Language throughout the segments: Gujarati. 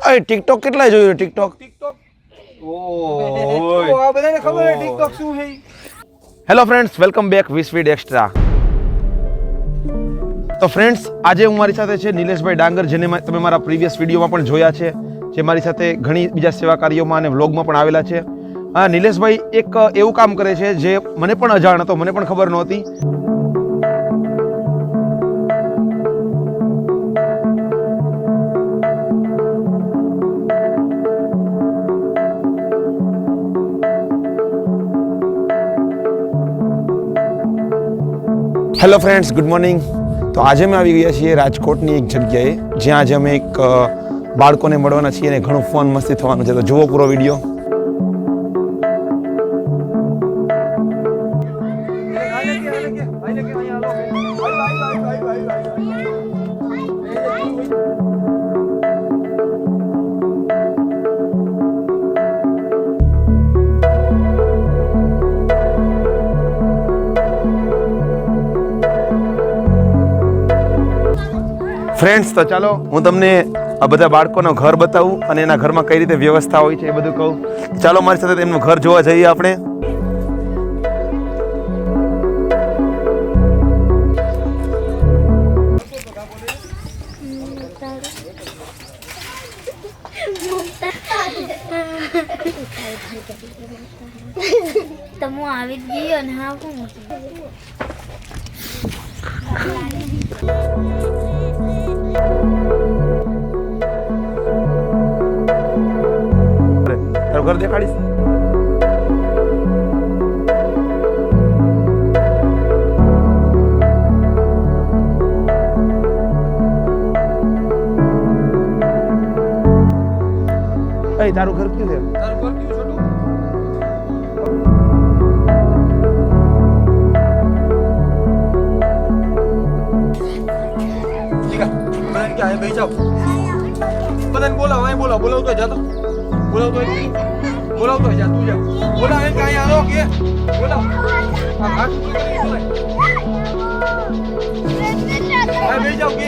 અરે ટિકટોક કેટલા જોયું ટિકટોક ટિકટોક આ બધાને ખબર છે ટિકટોક શું છે હેલો ફ્રેન્ડ્સ વેલકમ બેક વિસવીડ એક્સ્ટ્રા તો ફ્રેન્ડ્સ આજે હું મારી સાથે છે નિલેશભાઈ ડાંગર જેને તમે મારા પ્રીવિયસ વિડીયોમાં પણ જોયા છે જે મારી સાથે ઘણી બીજા સેવા કાર્યોમાં અને વ્લોગમાં પણ આવેલા છે. નિલેશભાઈ એક એવું કામ કરે છે જે મને પણ અજાણ હતો મને પણ ખબર નહોતી. હેલો ફ્રેન્ડ્સ ગુડ મોર્નિંગ તો આજે અમે આવી ગયા છીએ રાજકોટની એક જગ્યાએ, જ્યાં આજે અમે એક બાળકોને મળવાના છીએ અને ઘણું ફન મસ્તી થવાનું છે. તો જુઓ પૂરો વીડિયો ફ્રેન્ડ્સ તો ચાલો હું તમને આ બધા બાળકોનો ઘર બતાવું અને એના ઘરમાં કઈ રીતે વ્યવસ્થા હોય છે એ બધું કહું. ચાલો મારી સાથે એમનું ઘર જોવા જઈએ આપણે. આવી જ ગયો ને હું તારું ઘર દેખાડીશ તારું ઘર ક્યું છે તારું ઘર કેવું છોટું? અહીંયા બેસી જાઓ. બધાને બોલાવો, અહીંયા બોલાવો. બોલાવતો હોય જા તો. બોલાવતો હોય. બોલાવતો હોય જા, તું જા. બોલાવો એમ કે અહીંયા આવો કે. બોલાવો. ઉપર કરીને બેસી જાઓ કે.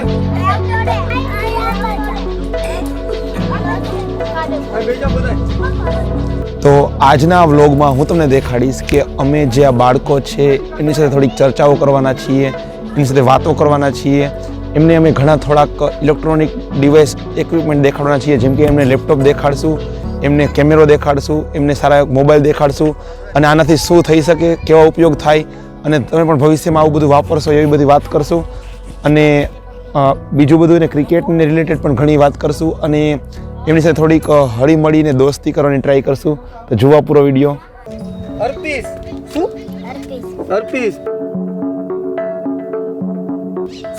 તો આજના વ્લોગમાં હું તમને દેખાડીશ કે અમે જે આ બાળકો છે એની સાથે થોડીક ચર્ચાઓ કરવાના છીએ એની સાથે વાતો કરવાના છીએ એમને અમે ઘણા થોડાક ઇલેક્ટ્રોનિક ડિવાઇસ ઇક્વિપમેન્ટ દેખાડવાના છીએ. જેમ કે એમને લેપટોપ દેખાડશું એમને કેમેરો દેખાડશું એમને સારા મોબાઈલ દેખાડશું અને આનાથી શું થઈ શકે કેવા ઉપયોગ થાય અને તમે પણ ભવિષ્યમાં આવું બધું વાપરશો એવી બધી વાત કરશું. અને બીજું બધું એને ક્રિકેટને રિલેટેડ પણ ઘણી વાત કરશું અને એમની સાથે થોડીક હળીમળીને હળી મળીને દોસ્તી કરવાની ટ્રાય કરશું. તો જોવા પૂરો વીડિયો અર્પિસ. શું? અર્પિસ.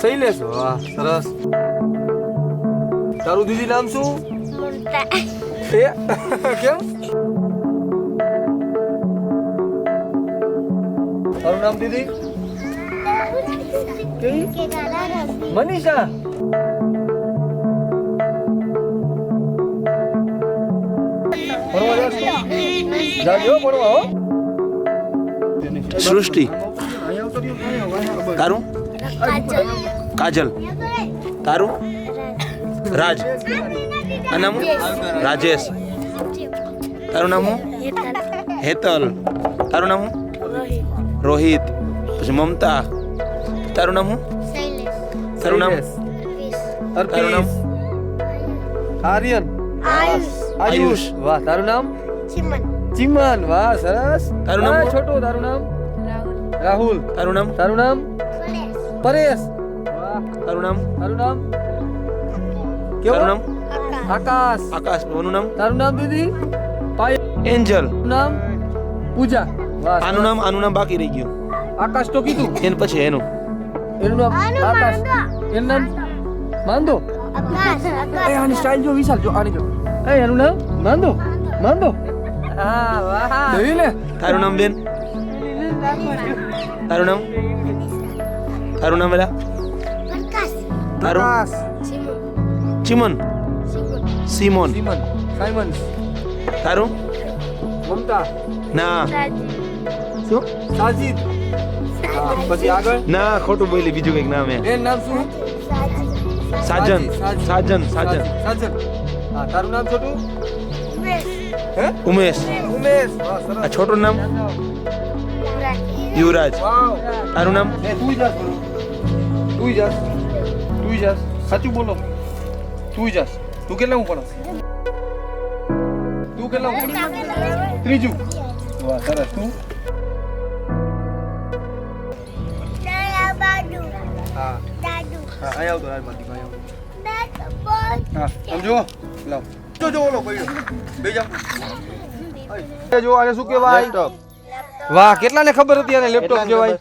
શૈલેષ વાહ સરસ. તારું દીદી નામ શું? એ કેમ? તારું નામ દીદી? મનીષા? જાજો? ભણવા હો. સૃષ્ટિ. તારું? કાજલ. તારું? રાજ. નામ રાજેશ. તારું નામ હું? હેતલ. તારું નામ હું? રોહિત. પછી મમતા. તારું નામ હું? તારું નામ? તારું નામ? આર્યન. આયુષ. આયુષ. વાહ તારું નામ? ચિમન. વાહ સરસ. તારું નામ છોટું તારું નામ? રાહુલ. તારું નામ? તારું નામ? પરેશ. તારું નામ? તારું નામ? કેવું? નામ? આકાશ. આકાશ. મોનું નામ? તારું નામ દીદી? પાય એન્જલ. નામ? પૂજા. આનું નામ આનું નામ બાકી રહી ગયું. આકાશ તો કીધું. એન પછી એનું. એનું નામ આકાશ. એનું નામ માંદો એ આની સ્ટાઇલ જો વિશાલ જો આની જો. એ એનું નામ માંદો માંદો હા વાહ. જોયું ને? તારું નામ બેન? તારું નામ? તારું નામ બેટા તારું? ચિમન. સિમોન. સાયમન. તારું? મમતા. ના. શું? સાજીદ. પછી આગળ? ના ખોટું બોલી બીજું કંઈક નામ હે નામ શું? સાજન. સાજી, સાજન સાજન. સાજન. હા તારું નામ છોટું હે? ઉમેશ. ઉમેશ. આ છોટું નામ? યુવરાજ. તારું નામ? એ તું બોલો તું જાસ તું જાસ. સાચું બોલો. તું જાસ. તું કેટલા હું ભણસ? તું કેટલા હું ત્રીજું. વાહ સરસ. તું? હા. હા અહીં આવતો રાજમાંથી અહીં હા સમજો લાવ. જો જો ઓલો બે જો આને શું કહેવાય? વાહ કેટલાને ખબર હતી આને લેપટોપ કહેવાય?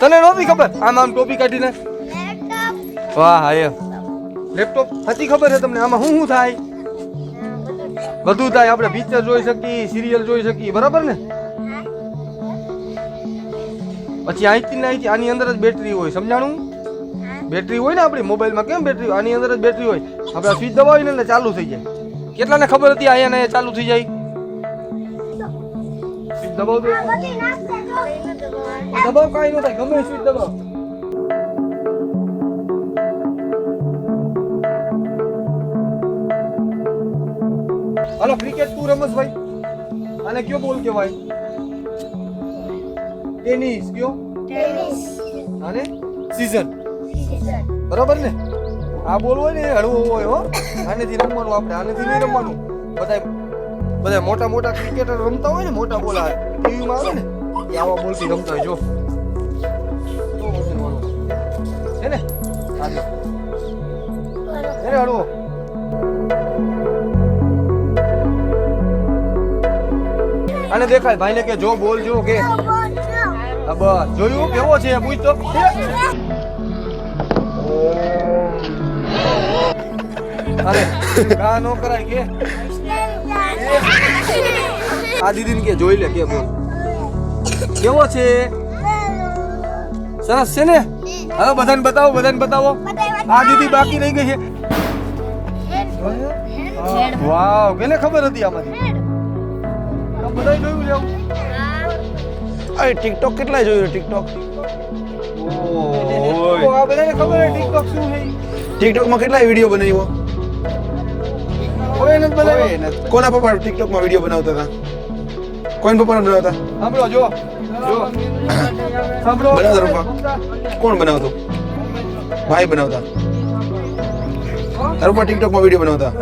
તને નહોતી ખબર? આમ આમ ટોપી કાઢીને? વાહ હા એ લેપટોપ હતી ખબર છે તમને? આમાં શું શું થાય? બધું થાય. આપણે પિક્ચર જોઈ શકીએ સિરિયલ જોઈ શકીએ. બરાબર ને? પછી અહીંથી ને અહીંથી આની અંદર જ બેટરી હોય. સમજાણું? બેટરી હોય ને આપણી મોબાઈલમાં? કેમ બેટરી આની અંદર જ બેટરી હોય. આપણે સ્વિચ દબાવીને એટલે ચાલુ થઈ જાય. કેટલાને ખબર હતી અહીંયા ને ચાલુ થઈ જાય? સ્વિચ દબાવ દો દબાવ કાંઈ ન થાય. ગમે સ્વિચ દબાવ. હાલો ક્રિકેટ તું રમસ ભાઈ. આને કયો બોલ કહેવાય? ટેનિસ કયો? અને સીઝન બરાબર ને? આ બોલ હોય ને હળવો હોય હો. આનેથી રમવાનું આપણે આનેથી નહીં રમવાનું. બધા બધા મોટા મોટા ક્રિકેટર રમતા હોય ને મોટા બોલ આવે ટીવીમાં આવે ને એ આવા બોલથી રમતા હોય જો. છે ને? અરે. હળવો? આને દેખાય ભાઈને કે જો બોલ જો કે બસ જોયું? કેવો છે? પૂછ તો. અરે કા નો કરાય કે. આ દીદીને કે જોઈ લે કે બોલ. કેવો છે? સરસ છે ને? હવે બધાને બતાવો બધાને બતાવો. આ દીદી બાકી રહી ગઈ છે. વાવ કેને ખબર હતી આમાંથી? બધાય જોયું લેવું અરે ટિકટોક કેટલા જોયું ટિકટોક ઓય. આ બધાને ખબર છે ટિકટોક શું ટિકટોકમાં કેટલા વીડિયો બનાવ્યો? કોઈ નથી બનાવી કોના પપ્પા ટિકટોકમાં વીડિયો બનાવતા હતા? કોઈન પપ્પા બનાવતા? સાંભળો જો. જો. સાંભળો. બનાવતા પપ્પા. કોણ બનાવતું? ભાઈ બનાવતા. તારા પપ્પા ટિકટોકમાં વીડિયો બનાવતા?